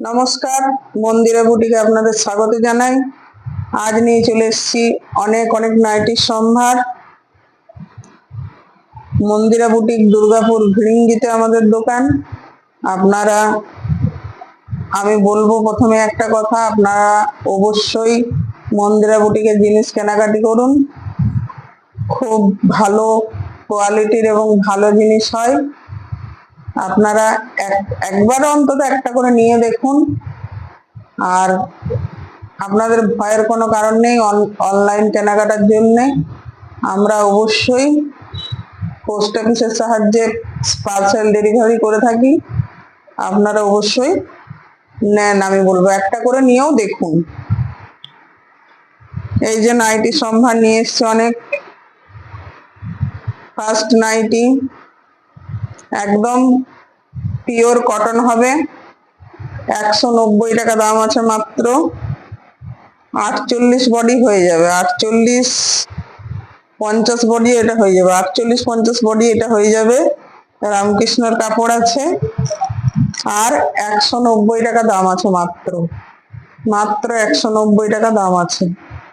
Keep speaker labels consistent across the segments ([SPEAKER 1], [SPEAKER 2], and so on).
[SPEAKER 1] নমস্কার, মন্দিরা বুটিকে আপনাদের স্বাগত জানাই। আজ নিয়ে চলে এসেছি অনেক অনেক নাইটির সম্ভার। মন্দিরা বুটিক দুর্গাপুর ভিড়িঙ্গিতে আমাদের দোকান। আপনারা, আমি বলব প্রথমে একটা কথা, আপনারা অবশ্যই মন্দিরা বুটিকের জিনিস কেনাকাটি করুন। খুব ভালো কোয়ালিটির এবং ভালো জিনিস হয়। আপনারা এক- একবার অন্তত একটা করে নিয়ে দেখুন। আর আপনাদের ভয়ের কোনো কারণ নেই অনলাইন কেনাকাটার জন্যে। আমরা অবশ্যই পোস্ট অফিসের সাহায্যে পার্সেল ডেলিভারি করে থাকি। আপনারা অবশ্যই নেন, আমি বলব একটা করে নিয়েও দেখুন। এই যে নাইটি সম্ভার নিয়ে এসছে অনেক। ফার্স্ট নাইটি একদম পিওর কটন হবে। একশো নব্বই টাকা দাম আছে মাত্র। আটচল্লিশ বডি হয়ে যাবে। আটচল্লিশ পঞ্চাশ বডি এটা হয়ে যাবে। আটচল্লিশ পঞ্চাশ বডি এটা হয়ে যাবে। রামকৃষ্ণর কাপড় আছে। আর একশো নব্বই টাকা দাম আছে মাত্র। মাত্র একশো নব্বই টাকা দাম আছে।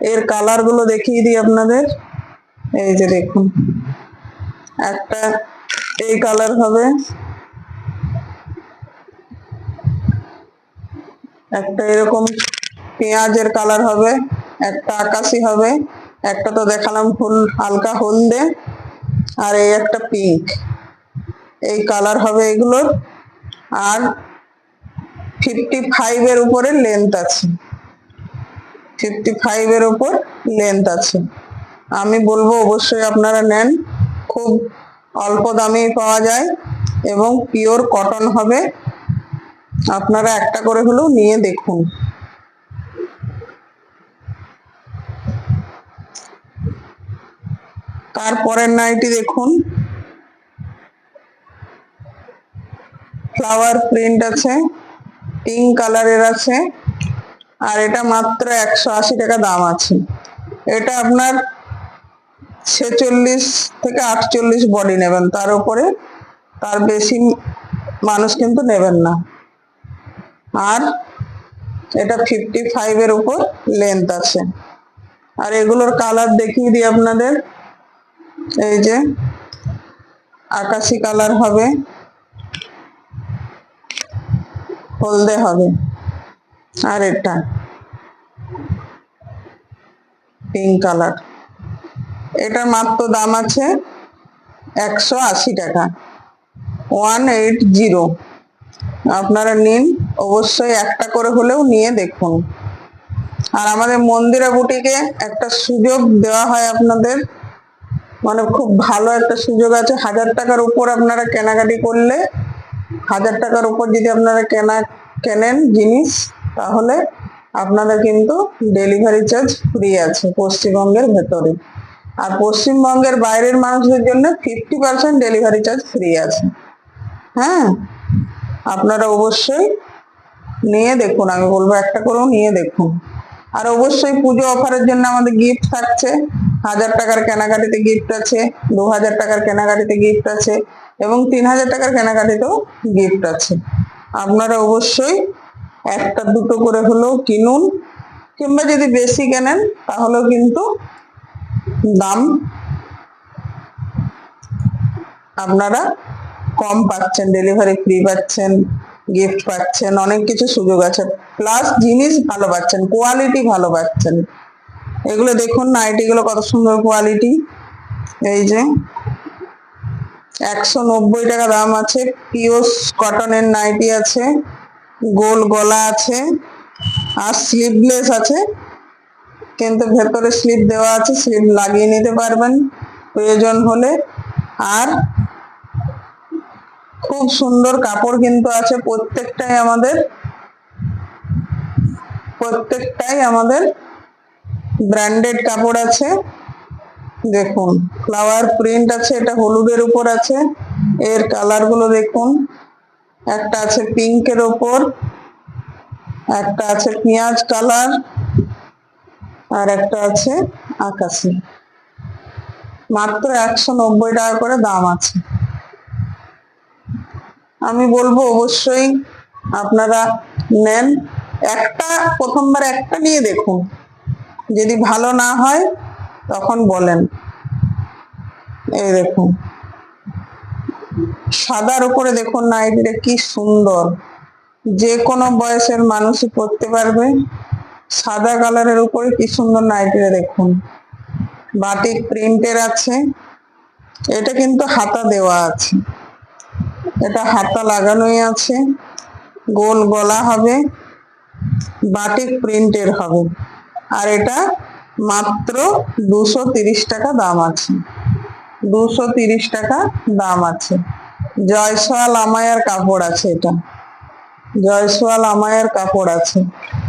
[SPEAKER 1] এর কালারগুলো দেখিয়ে দিই আপনাদের। এই যে দেখুন। একটা এই কালার হবে। একটা এরকম পেঁয়াজের কালার হবে, একটা আকাশি হবে, একটা তো দেখালাম ফুল, হালকা হলদে, আর এই একটা পিঙ্ক এই কালার হবে এগুলোর, আর ফিফটি ফাইভের উপরে লেন্থ আছে। ফিফটি ফাইভের উপর লেন্থ আছে। আমি বলব অবশ্যই আপনারা নেন। খুব অল্প দামেই পাওয়া যায় এবং পিওর কটন হবে। আপনারা একটা করে হলেও নিয়ে দেখুন। তারপরের নাইটি দেখুন। ফ্লাওয়ার প্রিন্ট আছে, পিঙ্ক কালারের আছে, আর এটা মাত্র একশো আশি টাকা দাম আছে। এটা আপনার ছেচল্লিশ থেকে আটচল্লিশ বডি নেবেন। তার উপরে তার বেশি মানুষ কিন্তু নেবেন না। আর এটা ফিফটি ফাইভের উপর লেন্থ আছে। আর এগুলোর কালার দেখিয়ে দিই আপনাদের। এই যে আকাশি কালার হবে। হলদে হবে। আর এটা পিঙ্ক কালার এটার মাত্র দাম আছে একশো আশি টাকা। One eight zero. আপনারা নিন, অবশ্যই একটা করে হলেও নিয়ে দেখুন। আর আমাদের মন্দিরা বুটিকে একটা সুযোগ দেওয়া হয় আপনাদের। মানে খুব ভালো একটা সুযোগ আছে। হাজার টাকার উপর আপনারা কেনাকাটি করলে, হাজার টাকার উপর যদি আপনারা কেনা, কেনেন জিনিস, তাহলে আপনাদের কিন্তু ডেলিভারি চার্জ ফ্রি আছে পশ্চিমবঙ্গের ভেতরে। আর পশ্চিমবঙ্গের বাইরের মানুষদের জন্য fifty percent delivery charge free আছে। হ্যাঁ? আপনারা অবশ্যই নিয়ে দেখুন, আমি বলব একটা করেও নিয়ে দেখুন। আর অবশ্যই পুজো অফারের জন্য আমাদের গিফট থাকছে। হাজার টাকার কেনাকাটিতে গিফট আছে, দু হাজার টাকার কেনাকাটিতে গিফট আছে, এবং তিন হাজার টাকার কেনাকাটিতেও গিফট আছে। আপনারা অবশ্যই একটা দুটো করে হলেও কিনুন, কিংবা যদি বেশি কেনেন, তাহলেও কিন্তু দাম আপনারা কম পাচ্ছেন ডেলিভারি ফ্রি পাচ্ছেন গিফট পাচ্ছেন, অনেক কিছু সুযোগ আছে। প্লাস জিনিস ভালো পাচ্ছেন কোয়ালিটি ভালো পাচ্ছেন। এগুলো দেখুন নাইটিগুলো কত সুন্দর কোয়ালিটি এই যে একশো নব্বই টাকা দাম আছে পিওস কটনের নাইটি আছে, গোল গলা আছে, আর স্লিভলেস আছে কিন্তু ভেতরে স্লিপ দেওয়া আছে স্লিপ লাগিয়ে নিতে পারবেন প্রয়োজন হলে। আর খুব সুন্দর কাপড় কিন্তু আছে প্রত্যেকটাই আমাদের। প্রত্যেকটাই আমাদের ব্র্যান্ডেড কাপড় আছে। দেখুন ফ্লাওয়ার প্রিন্ট আছে, এটা হলুদের উপর আছে। এর কালারগুলো দেখুন। একটা আছে পিঙ্কের ওপর একটা আছে পেঁয়াজ কালার আর একটা আছে আকাশি। মাত্র একশো নব্বই টাকা করে দাম আছে। আমি বলব অবশ্যই আপনারা নেন। একটা, প্রথমবার একটা নিয়ে দেখুন। যদি ভালো না হয়, তখন বলেন। এই দেখুন। সাদার উপরে দেখুন না নাইটিটা কি সুন্দর। যে কোনো বয়সের মানুষই পড়তে পারবে। সাদা কালারের উপরে কি সুন্দর নাইটিটা দেখুন। বাটিক প্রিন্টের আছে। এটা কিন্তু হাতা দেওয়া আছে। এটা হাতা লাগানোই আছে। গোল গলা হবে। বাটিক প্রিন্টের হবে। আর এটা মাত্র দুশো টাকা দাম আছে। দুশো টাকা দাম আছে। জয়সওয়াল আমায়ার কাপড় আছে এটা। জয়সওয়াল আমায়ার কাপড় আছে।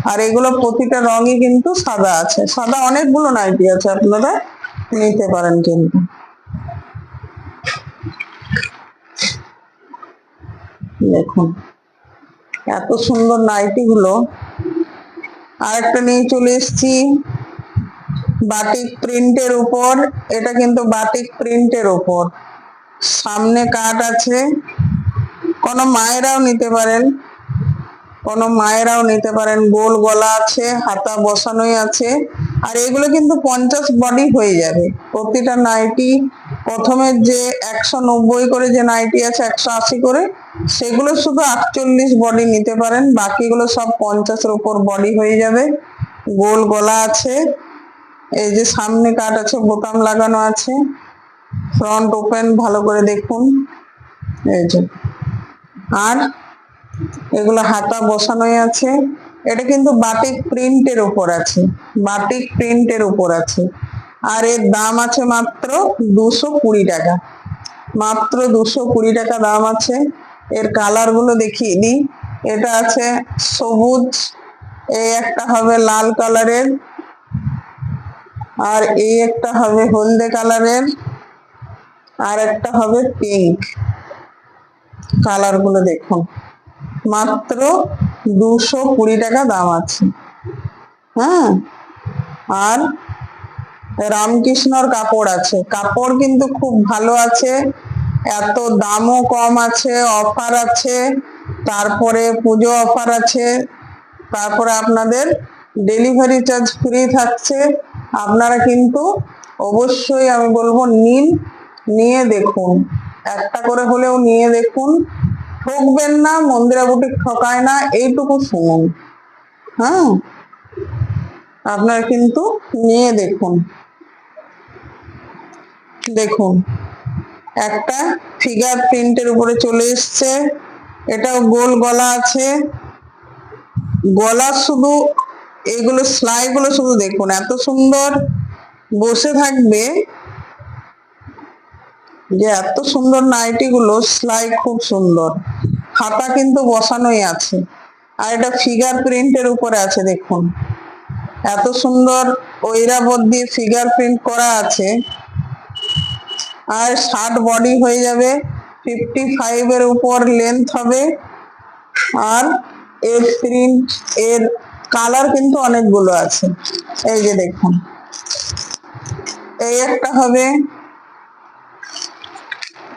[SPEAKER 1] আর এগুলো প্রতিটা রঙই কিন্তু সাদা আছে। সাদা অনেকগুলো নাইটি আছে আপনারা নিতে পারেন কিন্তু। দেখুন, এত সুন্দর নাইটি গুলো আর একটা নিয়ে চলে এসছি, বাটিক প্রিন্টের উপর। এটা কিন্তু বাটিক প্রিন্টের উপর। সামনে কাট আছে। কোনো মায়েরাও নিতে পারেন। কোনো মায়েরাও নিতে পারেন, গোল গলা আছে, হাতা বসানোই আছে। আর এগুলো কিন্তু পঞ্চাশ বডি হয়ে যাবে। প্রতিটা নাইটি, প্রথমে যে একশো নব্বই করে যে নাইটি আছে, একশো আশি করে, সেগুলো শুধু আটচল্লিশ বডি নিতে পারেন। বাকিগুলো সব পঞ্চাশের উপর বডি হয়ে যাবে। গোল গলা আছে, এই যে সামনে কাট আছে, বোতাম লাগানো আছে। ফ্রন্ট ওপেন ভালো করে দেখুন। এই যে। আর এগুলো হাতা বসানোই আছে। এটা কিন্তু বাটিক প্রিন্টের উপর আছে। বাটিক প্রিন্টের উপর আছে। আর এর দাম আছে মাত্র দুশো কুড়ি টাকা। মাত্র দুশো কুড়ি টাকা দাম আছে। এর কালারগুলো দেখিয়ে দিই। এটা আছে সবুজ। এই একটা হবে লাল কালারের আর এই একটা হবে হলদে কালারের আর একটা হবে পিঙ্ক কালারগুলো দেখুন। মাত্র দুশো কুড়ি টাকা দাম আছে। হ্যাঁ? আর রামকৃষ্ণর কাপড় আছে। কাপড় কিন্তু খুব ভালো আছে, এত দামও কম আছে, অফার আছে, তারপরে পুজো অফার আছে, তারপরে আপনাদের ডেলিভারি চার্জ ফ্রি থাকছে। আপনারা কিন্তু অবশ্যই আমি বলব নিন, নিয়ে দেখুন। একটা করে হলেও নিয়ে দেখুন। ঠকবেন না, মন্দিরা বুটিক ঠকায় না, এইটুকু শুনুন। হ্যাঁ? আপনারা কিন্তু নিয়ে দেখুন। দেখুন, একটা ফিগার প্রিন্টের উপরে চলে এসছে, এটাও গোল গলা আছে। গলা শুধু, এগুলো সেলাই গুলো শুধু দেখুন, এত সুন্দর বসে থাকবে যে এত সুন্দর নাইটি গুলো সেলাই খুব সুন্দর। হাতা কিন্তু বসানোই আছে। আর এটা ফিগার প্রিন্টের উপরে আছে, দেখুন। এত সুন্দর ঐরাবত দিয়ে ফিগার প্রিন্ট করা আছে। আর শার্ট বডি হয়ে যাবে ফিফটি ফাইভ এর উপর লেন্থ হবে। আর এর প্রিন্ট এর কালার কিন্তু অনেকগুলো আছে। এই যে দেখুন। এই একটা হবে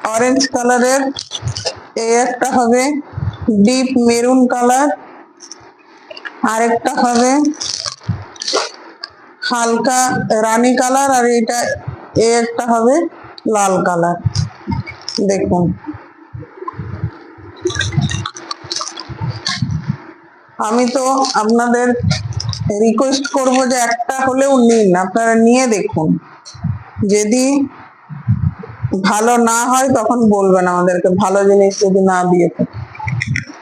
[SPEAKER 1] অরেঞ্জ কালারের এই একটা হবে ডিপ মেরুন কালার আরেকটা হবে হালকা রানী কালার আর এটা এই একটা হবে লাল কালার দেখুন। আমি তো আপনাদের রিকোয়েস্ট করব যে একটা হলেও নিন, আপনারা নিয়ে দেখুন। যদি ভালো না হয় তখন বলবেন আমাদেরকে, ভালো জিনিস যদি না দিয়ে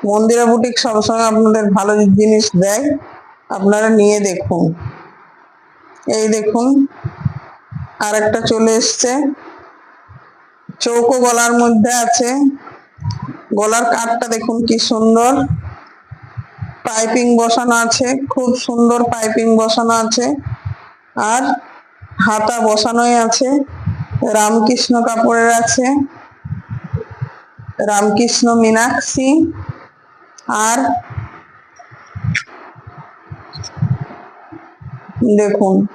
[SPEAKER 1] মন্দিরা বুটিক সবসময় আপনাদের ভালো জিনিস দেয়, আপনারা নিয়ে দেখুন। এই দেখুন আর একটা চলে এসছে। চৌকো গলার মধ্যে আছে। গলার কাঠটা দেখুন কি সুন্দর। পাইপিং বসানো আছে, খুব সুন্দর পাইপিং বসানো আছে। আর হাতা বসানোই আছে। রামকৃষ্ণ কাপড়ের আছে। রামকৃষ্ণ মীনাক্ষী আর দেখুন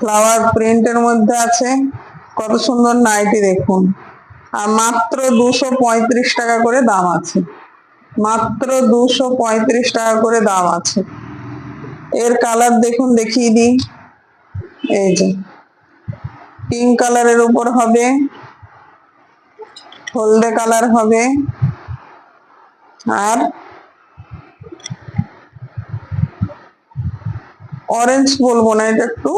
[SPEAKER 1] ফ্লাওয়ার প্রিন্টের মধ্যে আছে। কত সুন্দর নাইটি দেখুন। আর মাত্র দুশো পঁয়ত্রিশ টাকা করে দাম আছে। মাত্র দুশো পঁয়ত্রিশ টাকা করে দাম আছে। এর কালার দেখুন, দেখিয়ে দিই। এই যে। পিঙ্ক কালারের উপর হবে। হলদে কালার হবে। আর অরেঞ্জ বলব না, এটা একটু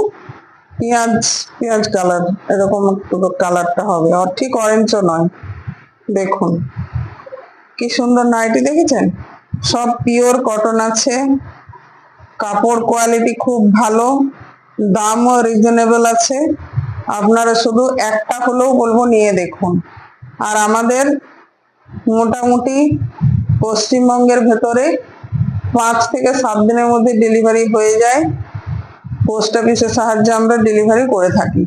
[SPEAKER 1] পেঁয়াজ পেঁয়াজ কালার এরকম একটু কালারটা হবে। আর ঠিক অরেঞ্জও নয়। দেখুন, কি সুন্দর নাইটি দেখেছেন? সব পিওর কটন আছে। কাপড় কোয়ালিটি খুব ভালো। দামও রিজনেবল আছে। আপনারা শুধু একটা হলেও বলব, নিয়ে দেখুন। আর আমাদের মোটামুটি পশ্চিমবঙ্গের ভেতরে পাঁচ থেকে সাত দিনের মধ্যে ডেলিভারি হয়ে যায়। পোস্ট অফিসের সাহায্যে আমরা ডেলিভারি করে থাকি।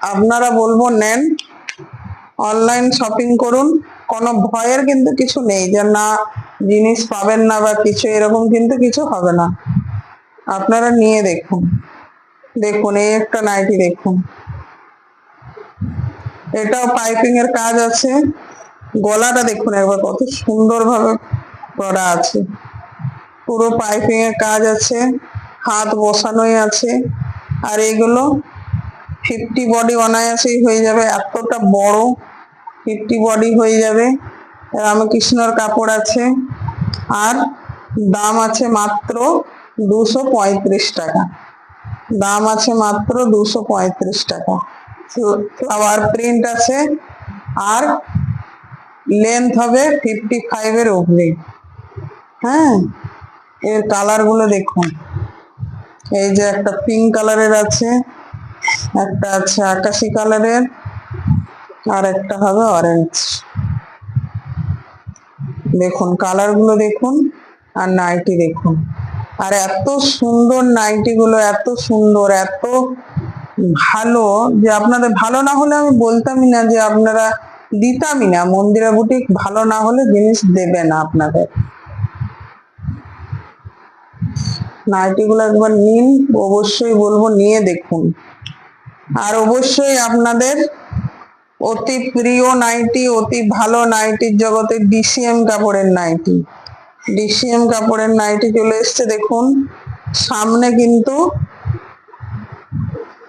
[SPEAKER 1] আপনারা বলব, নেন। অনলাইন শপিং করুন। কোনো ভয়ের কিন্তু কিছু নেই যে না, জিনিস পাবেন না বা কিছু, এরকম কিন্তু কিছু হবে না। আপনারা নিয়ে দেখুন। দেখুন, এই একটা নাইটি দেখুন। এটাও পাইপিং এর কাজ আছে। গলাটা দেখুন একবার, কত সুন্দর ভাবে করা আছে। পুরো পাইপিং এর কাজ আছে, হাত বসানোই আছে, আর এগুলো ফিফটি বডি অনায়াসেই হয়ে যাবে। এতটা বড় ফিফটি বডি হয়ে যাবে। রামকৃষ্ণর কাপড় আছে, আর দাম আছে মাত্র দুশো টাকা। দাম আছে মাত্র দুশো পঁয়ত্রিশ টাকা। ফ্লাওয়ার প্রিন্ট আছে, আর লেন্থ হবে ফিফটি ফাইভের উপরে হ্যাঁ? এর কালারগুলো দেখুন। এই যে একটা পিঙ্ক কালারের আছে, একটা আছে আকাশি কালারের আর একটা হবে অরেঞ্জ দেখুন কালারগুলো দেখুন, আর নাইটি দেখুন। আর এত সুন্দর নাইটি গুলো এত সুন্দর, এত ভালো যে আপনাদের ভালো না হলে আমি বলতামই না যে আপনারা দিতামই না। মন্দিরা বুটিক ভালো না হলে জিনিস দেবে না আপনাদের। নাইটি গুলো একবার নিন, অবশ্যই বলব নিয়ে দেখুন। আর অবশ্যই আপনাদের অতি প্রিয় নাইটি, অতি ভালো নাইটির জগতে ডিসিএম কাপড়ের নাইটি। ডিসিএম কাপড়ের নাইটি চলে এসছে, দেখুন। সামনে কিন্তু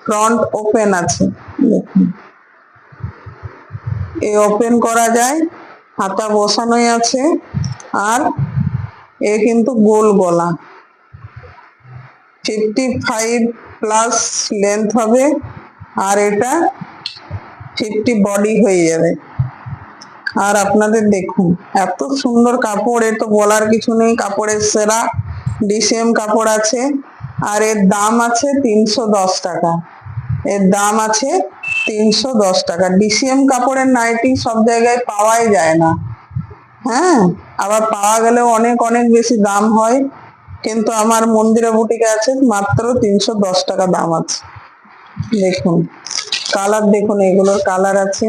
[SPEAKER 1] ফ্রন্ট ওপেন আছে, দেখুন। এই ওপেন করা যায়, হাতা বসানোই আছে, আর এ কিন্তু গোল গলা। ফিফটি ফাইভ প্লাস লেন্থ হবে, আর এটা ফিফটি বডি হয়ে যাবে। আর আপনাদের দেখুন, এত সুন্দর কাপড় এ তো বলার কিছু নেই, কাপড়ের সেরা, ডিসিএম কাপড় আছে, আর এর দাম আছে তিনশো দশ টাকা। এর দাম আছে তিনশো দশ টাকা। ডিসিএম কাপড়ের নাইটি সব জায়গায় পাওয়াই যায় না। হ্যাঁ আবার পাওয়া গেলেও অনেক অনেক বেশি দাম হয়, কিন্তু আমার মন্দিরা বুটিকে আছে মাত্র তিনশো দশ টাকা দাম আছে। দেখুন, কালার দেখুন, এগুলোর কালার আছে।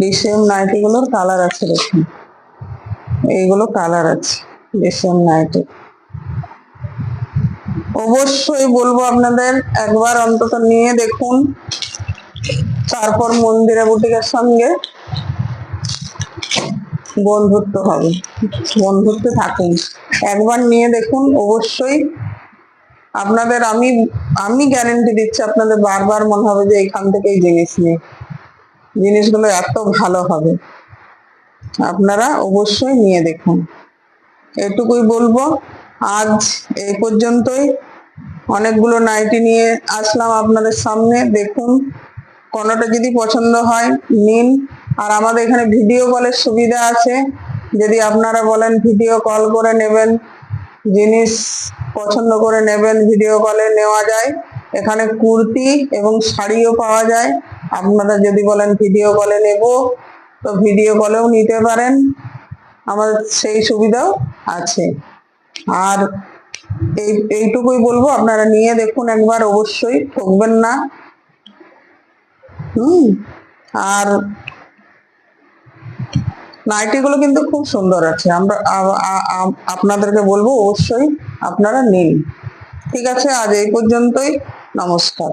[SPEAKER 1] ডিসিএম নাইটি গুলোর কালার আছে দেখুন। এইগুলো কালার আছে ডিসিএম নাইটি অবশ্যই বলব আপনাদের, একবার অন্তত নিয়ে দেখুন, তারপর মন্দিরা বুটিকের সঙ্গে বন্ধুত্ব হবে, বন্ধুত্ব থাকুন। একবার নিয়ে দেখুন, অবশ্যই আপনাদের আমি আমি গ্যারেন্টি দিচ্ছি আপনাদের বারবার মনে হবে যে এখান থেকেই জিনিস নিই। জিনিসগুলো এত ভালো হবে। আপনারা অবশ্যই নিয়ে দেখুন। এটুকুই বলব, আজ এই পর্যন্তই। অনেকগুলো নাইটি নিয়ে আসলাম আপনাদের সামনে, দেখুন। কোনোটা যদি পছন্দ হয়, নিন। আর আমাদের এখানে ভিডিও কলের সুবিধা আছে। যদি আপনারা বলেন ভিডিও কল করে নেবেন, জিনিস পছন্দ করে নেবেন, ভিডিও কলে নেওয়া যায়। এখানে কুর্তি এবং শাড়িও পাওয়া যায়। আপনারা যদি বলেন ভিডিও কলে নেব, তো ভিডিও কলেও নিতে পারেন। আমাদের সেই সুবিধাও আছে। আর এই, এইটুকুই বলব, আপনারা নিয়ে দেখুন একবার, অবশ্যই ঠকবেন না। হুম, আর নাইটি গুলো কিন্তু খুব সুন্দর আছে। আমরা আপনাদেরকে বলব, অবশ্যই আপনারা নিন। ঠিক আছে, আজ এই পর্যন্তই। নমস্কার।